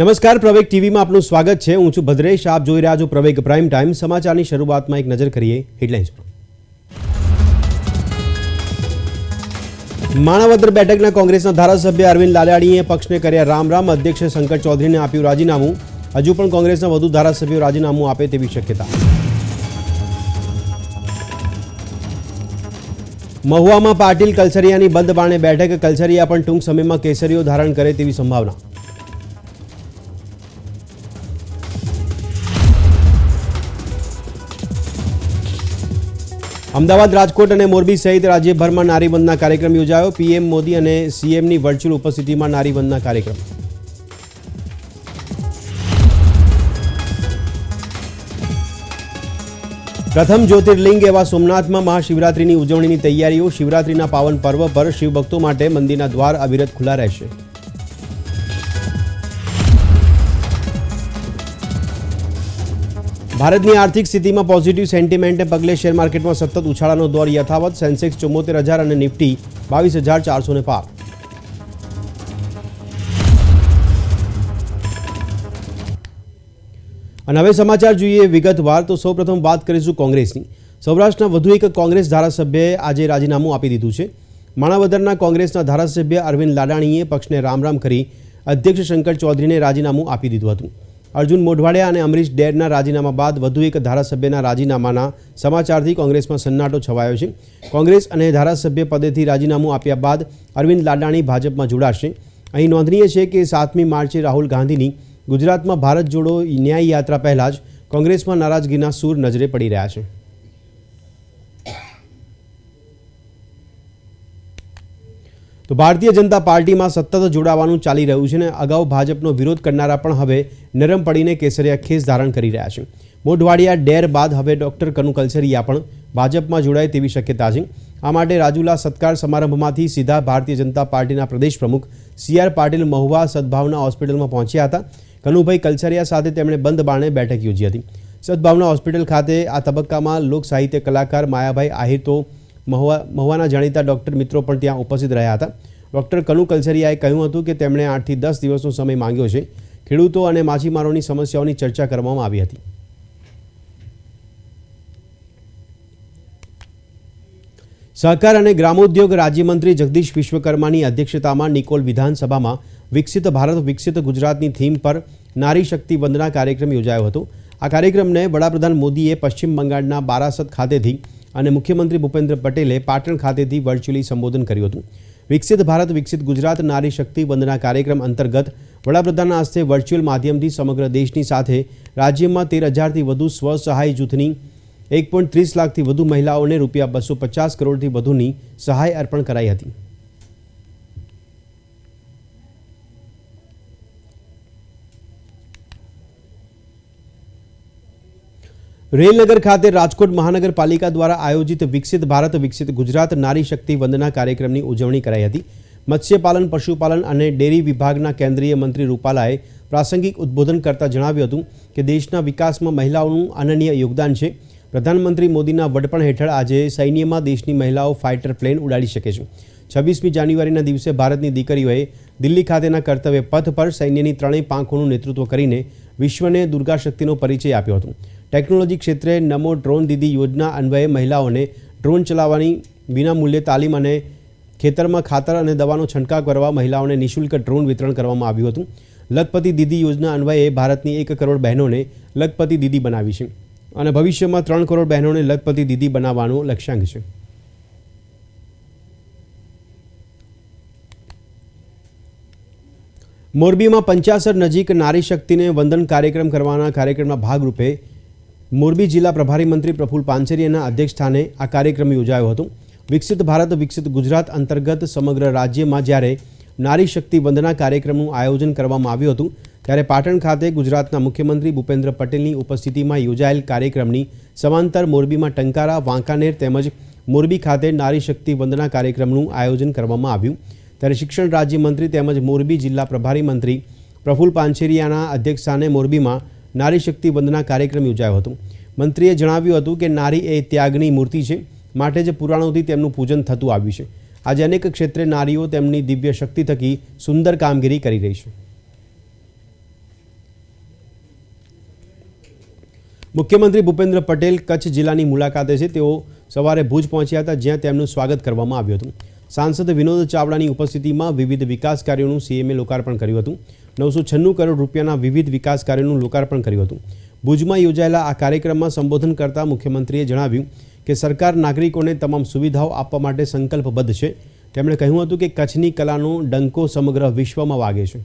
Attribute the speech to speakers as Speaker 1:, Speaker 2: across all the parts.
Speaker 1: નમસ્કાર, પ્રવેગ ટીવીમાં આપનું સ્વાગત છે. હું છું ભદ્રેશ. આપ જોઈ રહ્યા છો પ્રવેગ પ્રાઇમ ટાઈમ. સમાચારની શરૂઆતમાં એક નજર કરીએ હેડલાઇન્સ પર. માણાવદર બેઠકના કોંગ્રેસના ધારાસભ્ય અરવિંદ લાલાણીએ પક્ષને કર્યા રામ રામ અધ્યક્ષ શંકર ચૌધરીને આપ્યું રાજીનામું. હજુ પણ કોંગ્રેસના વધુ ધારાસભ્યો રાજીનામું આપે તેવી શક્યતા. મહુવામાં પાટીલ કલસરિયાની બંધ બાણે બેઠક. કલસરિયા પણ ટૂંક સમયમાં કેસરીઓ ધારણ કરે તેવી સંભાવના. અમદાવાદ, રાજકોટ અને મોરબી સહિત રાજ્યભરમાં નારીબંધના કાર્યક્રમ યોજાયો. પીએમ મોદી અને સીએમની વર્ચ્યુઅલ ઉપસ્થિતિમાં નારીબંધના કાર્યક્રમ. પ્રથમ જ્યોતિર્લિંગ એવા સોમનાથમાં મહાશિવરાત્રિની ઉજવણીની તૈયારીઓ. શિવરાત્રિના પાવન પર્વ પર શિવભક્તો માટે મંદિરના દ્વાર અવિરત ખુલ્લા રહેશે. ભારતની આર્થિક સ્થિતિમાં પોઝિટિવ સેન્ટિમેન્ટને પગલે શેર માર્કેટમાં સતત ઉછાળાનો દોર યથાવત સેન્સેક્સ ચુમ્મોતેર હજાર અને નિફ્ટી બાવીસ હજાર ચારસો ને પાર. અને હવે સમાચાર જોઈએ વિગતવાર. તો સૌપ્રથમ વાત કરીશું કોંગ્રેસની. સૌરાષ્ટ્રના વધુ એક કોંગ્રેસ ધારાસભ્યએ આજે રાજીનામું આપી દીધું છે. માણાવદરના કોંગ્રેસના ધારાસભ્ય અરવિંદ લાડાણીએ પક્ષને રામ રામ કરી અધ્યક્ષ શંકર ચૌધરીને રાજીનામું આપી દીધું હતું. અર્જુન મોઢવાડિયા અને અમરીશ ડેરના રાજીનામા બાદ વધુ એક ધારાસભ્યના રાજીનામાના સમાચારથી કોંગ્રેસમાં સન્નાટો છવાયો છે. કોંગ્રેસ અને ધારાસભ્ય પદેથી રાજીનામું આપ્યા બાદ અરવિંદ લાડાણી ભાજપમાં જોડાશે. અહીં નોંધનીય છે કે સાતમી માર્ચે રાહુલ ગાંધીની ગુજરાતમાં ભારત જોડો ન્યાય યાત્રા પહેલાં જ કોંગ્રેસમાં નારાજગીના સૂર નજરે પડી રહ્યા છે. તો ભારતીય જનતા પાર્ટીમાં સતત જોડાવાનું ચાલી રહ્યું છે અને અગાઉ ભાજપનો વિરોધ કરનારા પણ હવે નરમ પડીને કેસરિયા ખેસ ધારણ કરી રહ્યા છે. મોઢવાડિયા ડેર બાદ હવે ડોક્ટર કનુ કલસરિયા પણ ભાજપમાં જોડાય તેવી શક્યતા છે. આ માટે રાજુલા સત્કાર સમારંભમાંથી સીધા ભારતીય જનતા પાર્ટીના પ્રદેશ પ્રમુખ સી આર પાટીલ મહુવા સદભાવના હોસ્પિટલમાં પહોંચ્યા હતા. કનુભાઈ કલસરિયા સાથે તેમણે બંધ બારણે બેઠક યોજી હતી. સદભાવના હોસ્પિટલ ખાતે આ તબક્કામાં લોક સાહિત્ય કલાકાર માયાભાઈ આહિર તો મહુવા મહુવાના જાણીતા ડૉક્ટર મિત્રો પણ ત્યાં ઉપસ્થિત રહ્યા હતા. ડૉક્ટર કનુ કલસરિયાએ કહ્યું હતું કે તેમણે આઠથી દસ દિવસનો સમય માંગ્યો છે. ખેડૂતો અને માછીમારોની સમસ્યાઓની ચર્ચા કરવામાં આવી હતી. સહકાર અને ગ્રામોદ્યોગ રાજ્યમંત્રી જગદીશ વિશ્વકર્માની અધ્યક્ષતામાં નિકોલ વિધાનસભામાં વિકસિત ભારત, વિકસિત ગુજરાતની થીમ પર નારી શક્તિ વંદના કાર્યક્રમ યોજાયો હતો. આ કાર્યક્રમને વડાપ્રધાન મોદીએ પશ્ચિમ બંગાળના બારાસત ખાતેથી અને મુખ્યમંત્રી ભૂપેન્દ્ર પટેલે પાટણ ખાતેથી વર્ચ્યુઅલી સંબોધન કર્યું હતું. વિકસિત ભારત, વિકસિત ગુજરાત, નારી શક્તિ વંદના કાર્યક્રમ અંતર્ગત વડાપ્રધાનના હસ્તે વર્ચ્યુઅલ માધ્યમથી સમગ્ર દેશની સાથે રાજ્યમાં તેર હજારથી વધુ સ્વ સહાય જૂથની, એક પોઈન્ટ ત્રીસ લાખથી વધુ મહિલાઓને રૂપિયા બસો પચાસ કરોડથી વધુની સહાય અર્પણ કરાઈ હતી. રેલનગર ખાતે રાજકોટ મહાનગરપાલિકા દ્વારા આયોજિત વિકસિત ભારત, વિકસિત ગુજરાત નારી શક્તિ વંદના કાર્યક્રમની ઉજવણી કરાઈ હતી. મત્સ્યપાલન, પશુપાલન અને ડેરી વિભાગના કેન્દ્રીય મંત્રી રૂપાલાએ પ્રાસંગિક ઉદ્બોધન કરતા જણાવ્યું હતું કે દેશના વિકાસમાં મહિલાઓનું અનન્ય યોગદાન છે. પ્રધાનમંત્રી મોદીના વડપણ હેઠળ આજે સૈન્યમાં દેશની મહિલાઓ ફાઇટર પ્લેન ઉડાડી શકે છે. છવ્વીસમી જાન્યુઆરીના દિવસે ભારતની દીકરીઓએ દિલ્હી ખાતેના કર્તવ્ય પથ પર સૈન્યની ત્રણેય પાંખોનું નેતૃત્વ કરીને વિશ્વને દુર્ગા શક્તિનો પરિચય આપ્યો હતો. ટેકનોલોજી ક્ષેત્રે નમો ડ્રોન દીદી યોજના અન્વયે મહિલાઓને ડ્રોન ચલાવવાની વિનામૂલ્યે તાલીમ અને ખેતરમાં ખાતર અને દવાનો છંટકાવ કરવા મહિલાઓને નિઃશુલ્ક ડ્રોન વિતરણ કરવામાં આવ્યું હતું. લખપતિ દીદી યોજના અન્વયે ભારતની એક કરોડ બહેનોને લખપતિ દીદી બનાવી છે અને ભવિષ્યમાં ત્રણ કરોડ બહેનોને લખપતિ દીદી બનાવવાનો લક્ષ્યાંક છે. મોરબીમાં પંચાસર નજીક નારી શક્તિને વંદન કાર્યક્રમ કરવાના કાર્યક્રમના ભાગરૂપે મોરબી જિલ્લા પ્રભારી મંત્રી પ્રફુલ પાનસેરિયાના અધ્યક્ષસ્થાને આ કાર્યક્રમ યોજાયો હતો. વિકસિત ભારત, વિકસિત ગુજરાત અંતર્ગત સમગ્ર રાજ્યમાં જ્યારે નારી શક્તિ વંદના કાર્યક્રમનું આયોજન કરવામાં આવ્યું હતું, ત્યારે પાટણ ખાતે ગુજરાતના મુખ્યમંત્રી ભૂપેન્દ્ર પટેલની ઉપસ્થિતિમાં યોજાયેલ કાર્યક્રમની સમાંતર મોરબીમાં ટંકારા, વાંકાનેર તેમજ મોરબી ખાતે નારી શક્તિ વંદના કાર્યક્રમનું આયોજન કરવામાં આવ્યું. ત્યારે શિક્ષણ રાજ્યમંત્રી તેમજ મોરબી જિલ્લા પ્રભારી મંત્રી પ્રફુલ પાનછેરિયાના અધ્યક્ષસ્થાને મોરબીમાં નારી શક્તિ વંદના કાર્યક્રમ યોજાયો હતો. મંત્રીએ જણાવ્યું હતું કે નારી એ ત્યાગની મૂર્તિ છે, માટે જ પુરાણોથી તેમનું પૂજન થતું આવ્યું છે. આજે અનેક ક્ષેત્રે નારીઓ તેમની દિવ્ય શક્તિ થકી સુંદર કામગીરી કરી રહી છે. મુખ્યમંત્રી ભૂપેન્દ્ર પટેલ કચ્છ જિલ્લાની મુલાકાતે છે. તેઓ સવારે ભુજ પહોંચ્યા હતા, જ્યાં તેમનું સ્વાગત કરવામાં આવ્યું હતું. સાંસદ વિનોદ ચાવડાની ઉપસ્થિતિમાં વિવિધ વિકાસ કાર્યોનું સીએમએ લોકાર્પણ કર્યું હતું. નવસો છન્નું કરોડ રૂપિયાના વિવિધ વિકાસ કાર્યોનું લોકાર્પણ કર્યું હતું. ભુજમાં યોજાયેલા આ કાર્યક્રમમાં સંબોધન કરતા મુખ્યમંત્રીએ જણાવ્યું કે સરકાર નાગરિકોને તમામ સુવિધાઓ આપવા માટે સંકલ્પબદ્ધ છે. તેમણે કહ્યું હતું કે કચ્છની કલાનો ડંકો સમગ્ર વિશ્વમાં વાગે છે.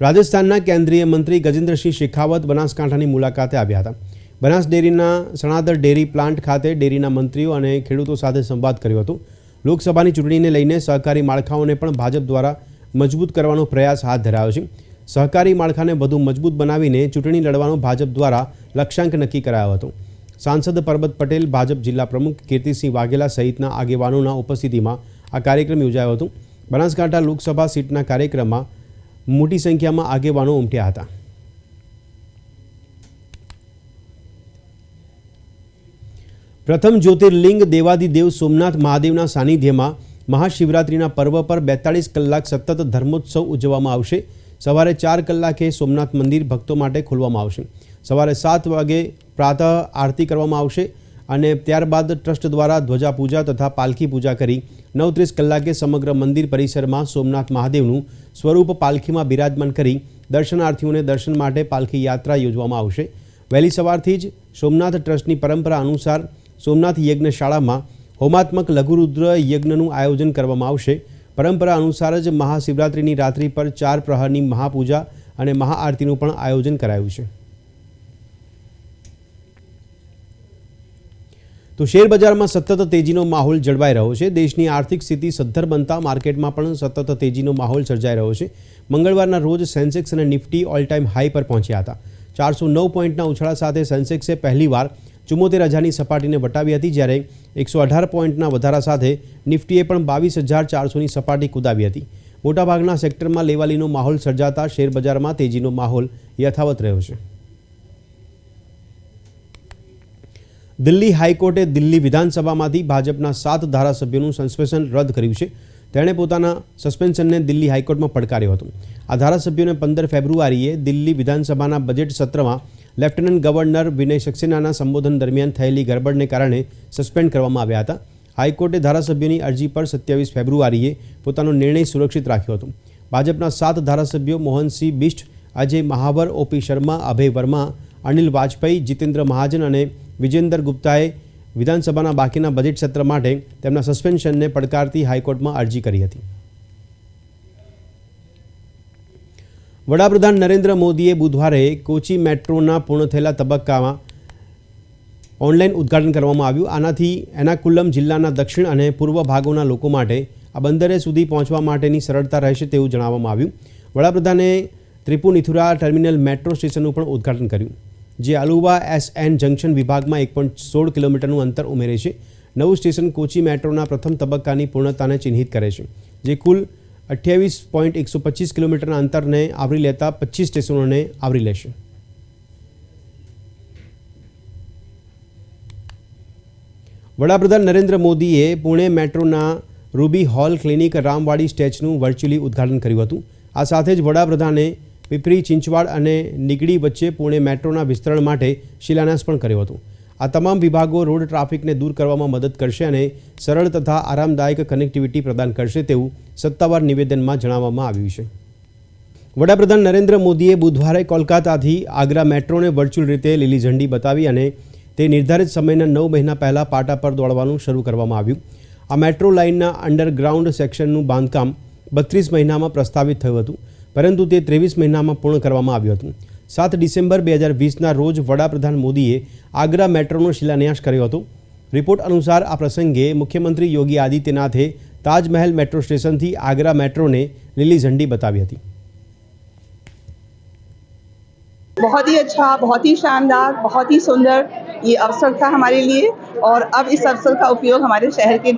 Speaker 1: રાજસ્થાનના કેન્દ્રીય મંત્રી ગજેન્દ્રસિંહ શેખાવત બનાસકાંઠાની મુલાકાતે આવ્યા હતા. બનાસ ડેરીના સણાદર ડેરી પ્લાન્ટ ખાતે ડેરીના મંત્રીઓ અને ખેડૂતો સાથે સંવાદ કર્યો હતો. લોકસભાની ચૂંટણીને લઈને સહકારી માળખાઓને પણ ભાજપ દ્વારા મજબૂત કરવાનો પ્રયાસ હાથ ધરાયો છે. સહકારી માળખાને વધુ મજબૂત બનાવીને ચૂંટણી લડવાનો ભાજપ દ્વારા લક્ષ્યાંક નક્કી કરાયો હતો. સાંસદ પરબત પટેલ, ભાજપ જિલ્લા પ્રમુખ કીર્તિસિંહ વાઘેલા સહિતના આગેવાનોના ઉપસ્થિતિમાં આ કાર્યક્રમ યોજાયો હતો. બનાસકાંઠા લોકસભા સીટના કાર્યક્રમમાં મોટી સંખ્યામાં આગેવાનો ઉમટ્યા હતા. પ્રથમ જ્યોતિર્લિંગ દેવાદિદેવ સોમનાથ મહાદેવના સાનિધ્યમાં મહાશિવરાત્રિના પર્વ પર બેતાળીસ કલાક સતત ધર્મોત્સવ ઉજવવામાં આવશે. સવારે ચાર કલાકે સોમનાથ મંદિર ભક્તો માટે ખોલવામાં આવશે. સવારે સાત વાગે પ્રાતઃ આરતી કરવામાં આવશે અને ત્યારબાદ ટ્રસ્ટ દ્વારા ધ્વજા પૂજા તથા પાલખી પૂજા કરી નવત્રીસ કલાકે સમગ્ર મંદિર પરિસરમાં સોમનાથ મહાદેવનું સ્વરૂપ પાલખીમાં બિરાજમાન કરી દર્શનાર્થીઓને દર્શન માટે પાલખી યાત્રા યોજવામાં આવશે. વહેલી સવારથી જ સોમનાથ ટ્રસ્ટની પરંપરા અનુસાર સોમનાથ યજ્ઞશાળામાં હોમાત્મક લઘુરુદ્ર યજ્ઞનું આયોજન કરવામાં આવશે. પરંપરા અનુસાર જ મહાશિવરાત્રિની રાત્રિ પર ચાર પ્રહરની મહાપૂજા અને મહાઆરતીનું પણ આયોજન કરાયું છે. તો શેર બજારમાં સતત તેજીનો માહોલ જળવાઈ રહ્યો છે. દેશની આર્થિક સ્થિતિ સદ્ધર બનતા માર્કેટમાં પણ સતત તેજીનો માહોલ સર્જાઈ રહ્યો છે. મંગળવારના રોજ સેન્સેક્સ અને નિફ્ટી ઓલ ટાઈમ હાઈ પર પહોંચ્યા હતા. ચારસો નવ પોઈન્ટના ઉછાળા સાથે સેન્સેક્સે પહેલીવાર ચુમ્મોતેર હજારની સપાટીને વટાવી હતી જ્યારે એકસો અઢાર પોઈન્ટના વધારા સાથે નિફ્ટીએ પણ બાવીસ હજાર ચારસોની સપાટી કુદાવી હતી. મોટાભાગના સેક્ટરમાં લેવાલીનો માહોલ સર્જાતા શેર બજારમાં તેજીનો માહોલ યથાવત રહ્યો છે. દિલ્હી હાઈકોર્ટે દિલ્હી વિધાનસભામાંથી ભાજપના સાત ધારાસભ્યોનું સસ્પેન્શન રદ કર્યું છે. તેણે પોતાના સસ્પેન્શનને દિલ્હી હાઈકોર્ટમાં પડકાર્યો હતો. આ ધારાસભ્યોને પંદર ફેબ્રુઆરીએ દિલ્હી વિધાનસભાના બજેટ સત્રમાં લેફ્ટનન્ટ ગવર્નર વિનય સક્સેનાના સંબોધન દરમિયાન થયેલી ગરબડને કારણે સસ્પેન્ડ કરવામાં આવ્યા હતા. હાઈકોર્ટે ધારાસભ્યોની અરજી પર સત્યાવીસ ફેબ્રુઆરીએ પોતાનો નિર્ણય સુરક્ષિત રાખ્યો હતો. ભાજપના સાત ધારાસભ્યો મોહનસિંહ બિષ્ટ, અજય મહાવર, ઓપી શર્મા, અભય વર્મા, અનિલ વાજપેયી, જીતેન્દ્ર મહાજન અને વિજેન્દર ગુપ્તાએ વિધાનસભાના બાકીના બજેટ સત્ર માટે તેમના સસ્પેન્શનને પડકારતી હાઈકોર્ટમાં અરજી કરી હતી. વડાપ્રધાન નરેન્દ્ર મોદીએ બુધવારે કોચી મેટ્રોના પૂર્ણ થયેલા તબક્કામાં ઓનલાઈન ઉદ્ઘાટન કરવામાં આવ્યું. આનાથી એનાકુલમ જિલ્લાના દક્ષિણ અને પૂર્વ ભાગોના લોકો માટે આ બંદરે સુધી પહોંચવા માટેની સરળતા રહેશે તેવું જણાવવામાં આવ્યું. વડાપ્રધાને ત્રિપુનિથુરા ટર્મિનલ મેટ્રો સ્ટેશનનું પણ ઉદ્ઘાટન કર્યું, જે અલુવા એસ એન જંકશન વિભાગમાં એક પોઈન્ટ સોળ કિલોમીટરનું અંતર ઉમેરે છે. નવું સ્ટેશન કોચી મેટ્રોના પ્રથમ તબક્કાની પૂર્ણતાને ચિહ્નિત કરે છે, જે કુલ અઠ્યાવીસ પોઈન્ટ એકસો પચીસ કિલોમીટરના અંતરને આવરી લેતા પચીસ સ્ટેશનોને આવરી લેશે. વડાપ્રધાન નરેન્દ્ર મોદીએ પુણે મેટ્રોના રૂબી હોલ ક્લિનિક રામવાડી સ્ટેચનું વર્ચ્યુઅલી ઉદ્ઘાટન કર્યું હતું. આ સાથે જ વડાપ્રધાને પીપરી ચિંચવાડ અને નીગડી વચ્ચે પુણે મેટ્રોના વિસ્તરણ માટે શિલાન્યાસ પણ કર્યો હતો. આ તમામ વિભાગો રોડ ટ્રાફિકને દૂર કરવામાં મદદ કરશે અને સરળ તથા આરામદાયક કનેક્ટિવિટી પ્રદાન કરશે તેવું સત્તાવાર નિવેદનમાં જણાવવામાં આવ્યું છે. વડાપ્રધાન નરેન્દ્ર મોદીએ બુધવારે કોલકાતાથી આગ્રા મેટ્રોને વર્ચ્યુઅલ રીતે લીલી ઝંડી બતાવી અને તે નિર્ધારિત સમયના નવ મહિના પહેલાં પાટા પર દોડવાનું શરૂ કરવામાં આવ્યું. આ મેટ્રો લાઇનના અંડરગ્રાઉન્ડ સેક્શનનું બાંધકામ બત્રીસ મહિનામાં પ્રસ્તાવિત થયું હતું, પરંતુ તે ત્રેવીસ મહિનામાં પૂર્ણ કરવામાં આવ્યું હતું. સાત ડિસેમ્બર બે હજાર વીસના રોજ વડાપ્રધાન મોદીએ આગ્રા મેટ્રોનો શિલાન્યાસ કર્યો હતો રિપોર્ટ અનુસાર આ પ્રસંગે મુખ્યમંત્રી યોગી આદિત્યનાથે તાજમહેલ મેટ્રો સ્ટેશનથી આગ્રા મેટ્રોને લીલી ઝંડી બતાવી હતી
Speaker 2: बहुत ही अच्छा बहुत ही शानदार बहुत ही सुंदर ये अवसर था हमारे लिए और अब इस अवसर का उपयोग हमारे शहर के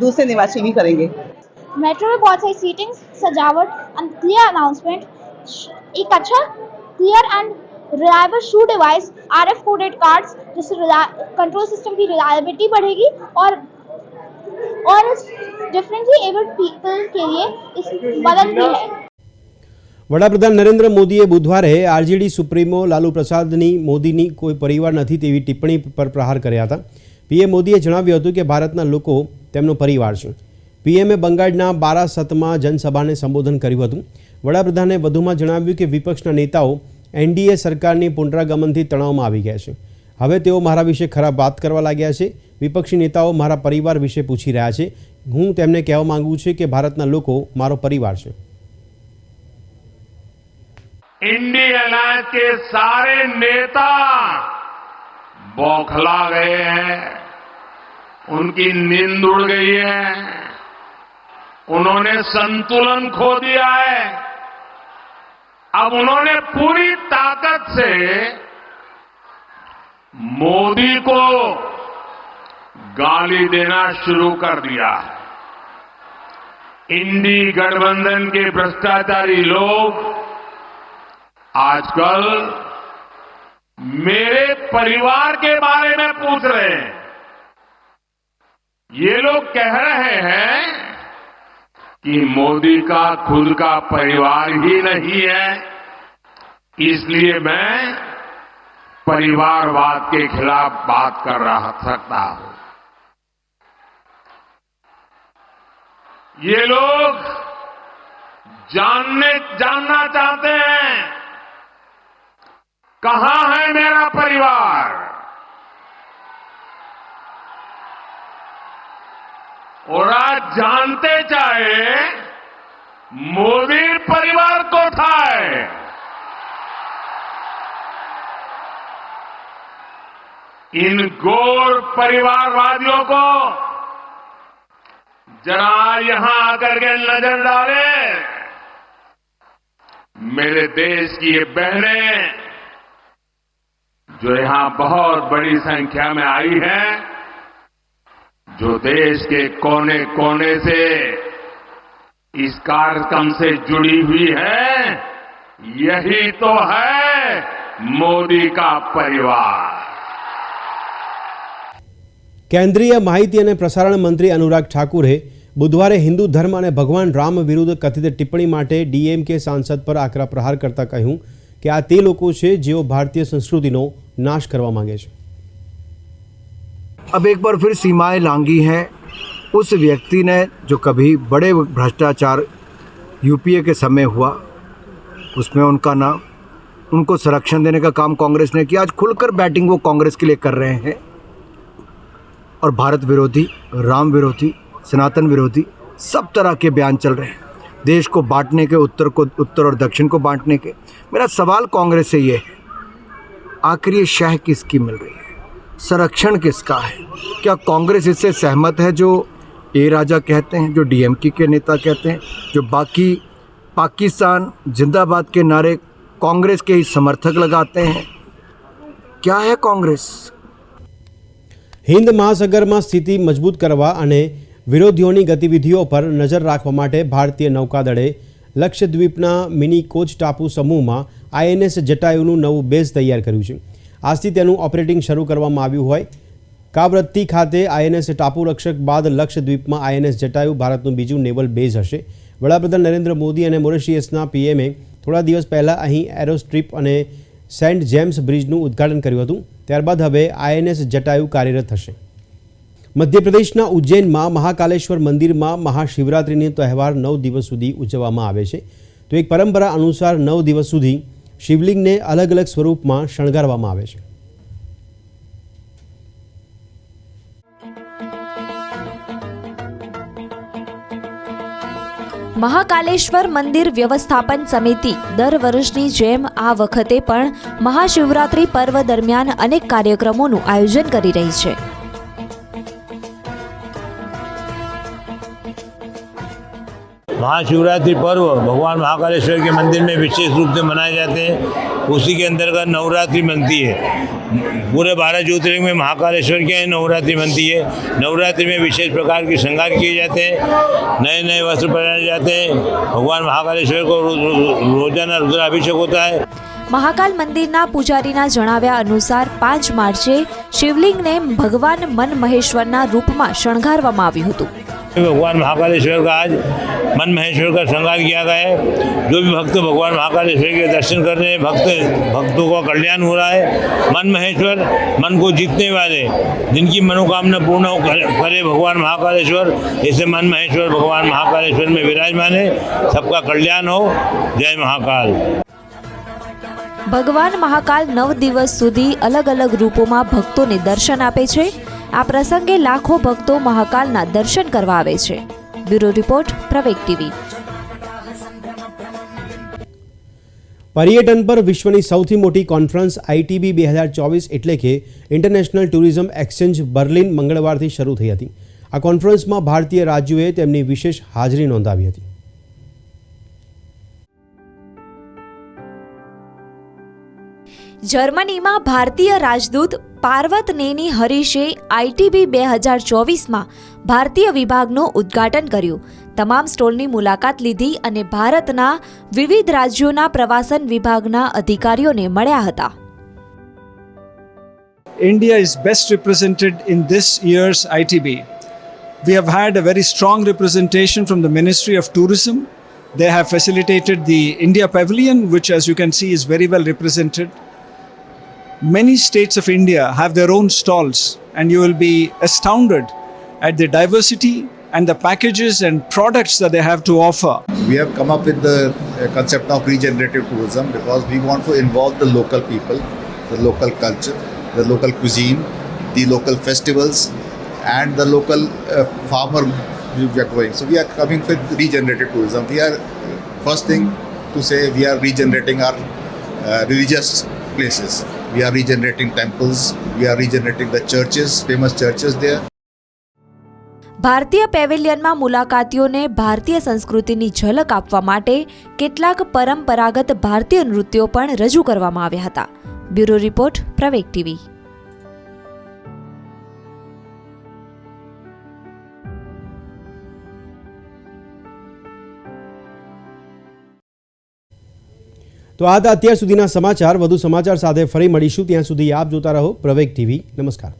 Speaker 2: दूसरे निवासी भी करेंगे
Speaker 3: मेट्रो में बहुत सारी सीटिंग्स सजावट एंड क्लियर अनाउंसमेंट एक अच्छा clear and reliable shoe device R F coded cards जिससे कंट्रोल सिस्टम की रिलायबिलिटी बढ़ेगी और और डिफरेंटली एबल्ड पीपल के लिए इस मदद भी है
Speaker 1: વડાપ્રધાન નરેન્દ્ર મોદીએ બુધવારે આરજેડી સુપ્રીમો લાલુ પ્રસાદની મોદીની કોઈ પરિવાર નથી તેવી ટિપ્પણી પર પ્રહાર કર્યા હતા પીએમ મોદીએ જણાવ્યું હતું કે ભારતના લોકો તેમનો પરિવાર છે પીએમએ બંગાળના બારાસતમાં જનસભાને સંબોધન કર્યું હતું વડાપ્રધાને વધુમાં જણાવ્યું કે વિપક્ષના નેતાઓ એનડીએ સરકારની પુનરાગમનથી તણાવમાં આવી ગયા છે હવે તેઓ મારા વિશે ખરાબ વાત કરવા લાગ્યા છે વિપક્ષી નેતાઓ મારા પરિવાર વિશે પૂછી રહ્યા છે હું તેમને કહેવા માંગુ છું કે ભારતના લોકો મારો પરિવાર છે
Speaker 4: इंडी अलायंस के सारे नेता बौखला गए हैं उनकी नींद उड़ गई है उन्होंने संतुलन खो दिया है अब उन्होंने पूरी ताकत से मोदी को गाली देना शुरू कर दिया। है इंडी गठबंधन के भ्रष्टाचारी लोग आजकल मेरे परिवार के बारे में पूछ रहे हैं। ये लोग कह रहे हैं कि मोदी का, खुद का परिवार ही नहीं है। इसलिए मैं परिवारवाद के खिलाफ बात कर रहा सकता हूँ। ये लोग जानने, जानना चाहते हैं, कहाँ है मेरा परिवार? और आज जानते चाहे मोदी परिवार को था इन गोर परिवारवादियों को जरा यहाँ आकर के नज़र डाले। मेरे देश की ये बहनें, जो यहाँ बहुत बड़ी संख्या में आई है जो देश के कोने कोने से इस कार्यक्रम से जुड़ी हुई है यही तो है मोदी का परिवार
Speaker 1: કેન્દ્રીય માહિતી અને પ્રસારણ મંત્રી અનુરાગ ઠાકુરે બુધવારે હિન્દુ ધર્મ અને ભગવાન રામ વિરુદ્ધ કથિત ટિપ્પણી માટે ડીએમકે સાંસદ પર આકરા પ્રહાર કરતા કહ્યું કે આ તે લોકો છે જેઓ ભારતીય સંસ્કૃતિનો નાશ કરવા માંગે છે
Speaker 5: अब एक बार फिर सीमाएँ लांगी हैं। उस व्यक्ति ने, जो कभी बड़े भ्रष्टाचार यूपीए के समय हुआ, उसमें उनका नाम, उनको संरक्षण देने का काम कांग्रेस ने किया। आज खुलकर बैटिंग वो कांग्रेस के लिए कर रहे हैं। और भारत विरोधी, राम विरोधी, सनातन विरोधी, सब तरह के बयान चल रहे हैं। देश को बांटने के, उत्तर को, उत्तर और दक्षिण को बांटने के। मेरा सवाल कांग्रेस से ये है, आखिर ये शह किसकी मिल रही है? संरक्षण किसका है क्या कांग्रेस इससे सहमत है जो ए राजा कहते हैं जो डीएमके के नेता कहते हैं जो बाकी पाकिस्तान जिंदाबाद के नारे कांग्रेस के ही समर्थक लगाते हैं क्या है कांग्रेस
Speaker 1: હિન્દ મહાસાગરમાં સ્થિતિ મજબૂત કરવા અને વિરોધીઓની ગતિવિધિઓ પર નજર રાખવા માટે ભારતીય નૌકાદળે લક્ષદ્વીપના મિની કોચ ટાપુ સમૂહમાં આઈએનએસ જટાયુનું નવું બેઝ તૈયાર કર્યું છે આજથી તેનું ઓપરેટિંગ શરૂ કરવામાં આવ્યું હોય. કાવરત્તી ખાતે આઈએનએસ ટાપુ રક્ષક બાદ લક્ષદ્વીપમાં આઈએનએસ જટાયુ, ભારતનું બીજું નેવલ બેઝ હશે. વડાપ્રધાન નરેન્દ્ર મોદી અને મોરિશિયસના પીએમએ થોડા દિવસ પહેલાં અહીં એરોસ્ટ્રીપ અને સેન્ટ જેમ્સ બ્રિજનું ઉદ્ઘાટન કર્યું હતું. ત્યારબાદ હવે આઈએનએસ જટાયુ કાર્યરત થશે મધ્યપ્રદેશના ઉજ્જૈનમાં મહાકાલેશ્વર મંદિરમાં મહાશિવરાત્રિનો તહેવાર નવ દિવસ સુધી ઉજવવામાં આવે છે. તો એક પરંપરા અનુસાર નવ દિવસ સુધી શિવલિંગને અલગ અલગ સ્વરૂપમાં શણગારવામાં આવે છે.
Speaker 6: મહાકાલેશ્વર મંદિર વ્યવસ્થાપન સમિતિ દર વર્ષની જેમ આ વખતે પણ મહાશિવરાત્રિ પર્વ દરમિયાન અનેક કાર્યક્રમોનું આયોજન કરી રહી છે.
Speaker 7: महाशिवरात्रि पर्व भगवान महाकालेश्वर के मंदिर में विशेष रूप से मनाए जाते हैं उसी के अंतर्गत नवरात्रि बनती है पूरे बारह ज्योतिर्लिंग में महाकालेश्वर के यहाँ नवरात्रि बनती है नवरात्रि में विशेष प्रकार के श्रृंगार किए जाते हैं नए नए वस्त्र पहनाए जाते हैं भगवान महाकालेश्वर को रो- रो- रोजाना रुद्राभिषेक होता है
Speaker 6: મહાકાલ મંદિરના પૂજારીના જણાવ્યા અનુસાર પાંચ માર્ચે શિવલિંગને ભગવાન મન મહેશ્વરના રૂપમાં શણગારવામાં આવ્યું હતું
Speaker 7: भगवान महाकालेश्वर का आज मन महेश्वर का श्रृंगार किया गया है जो भी भक्त भगवान महाकालेश्वर के दर्शन कर रहे हैं भक्त भक्तों का कल्याण हो रहा है मन महेश्वर मन को जीतने वाले जिनकी मनोकामना पूर्ण हो- करे भगवान महाकालेश्वर ऐसे मन महेश्वर भगवान महाकालेश्वर में विराजमान है सबका कल्याण हो जय महाकाल
Speaker 6: ભગવાન મહાકાલ નવ દિવસ સુધી અલગ અલગ રૂપોમાં ભક્તોને દર્શન આપે છે આ પ્રસંગે લાખો ભક્તો મહાકાલના દર્શન કરવા આવે છે. Bureau report, Praveg TV.
Speaker 1: પર્યટન પર વિશ્વની સૌથી મોટી કોન્ફરન્સ આઈટીબી બે હજાર ચોવીસ એટલે કે ઇન્ટરનેશનલ ટુરિઝમ એક્સચેન્જ બર્લિન મંગળવારથી શરૂ થઈ હતી. આ કોન્ફરન્સમાં ભારતીય રાજ્યોએ તેમની વિશેષ હાજરી નોંધાવી હતી.
Speaker 6: જર્મનીમાં ભારતીય રાજદૂત પાર્વત નેની હરીશે આઈટીબી બે હજાર ચોવીસમાં ભારતીય વિભાગનું ઉદ્ઘાટન કર્યું તમામ સ્ટોલની મુલાકાત લીધી અને ભારતના વિવિધ રાજ્યોના પ્રવાસન વિભાગના અધિકારીઓને મળ્યા હતા
Speaker 8: India is best represented in this year's ITB. We have had a very strong representation from the Ministry of Tourism. They have facilitated the India Pavilion, which, as you can see, is very well represented. Many states of India have their own stalls, and you will be astounded at the diversity and the packages and products that they have to offer.
Speaker 9: We have come up with the uh, concept of regenerative tourism because we want to involve the local people, the local culture, the local cuisine, the local festivals, and the local uh, farmer we are growing. So we are coming with regenerative tourism. We are first thing to say we are regenerating our uh, religious places. We are regenerating temples. We are regenerating the churches, famous churches there.
Speaker 6: ભારતીય પેવેલિયનમાં મુલાકાતીઓને ભારતીય સંસ્કૃતિની ઝલક આપવા માટે કેટલાક પરંપરાગત ભારતીય નૃત્યો પણ રજૂ કરવામાં આવ્યા હતા બ્યુરો રિપોર્ટ પ્રવેક ટીવી
Speaker 1: તો આ હતા અત્યાર સુધીના સમાચાર, વધુ સમાચાર સાથે ફરી મળીશું. ત્યાં સુધી આપ જોતા રહો પ્રવેગ ટીવી. નમસ્કાર.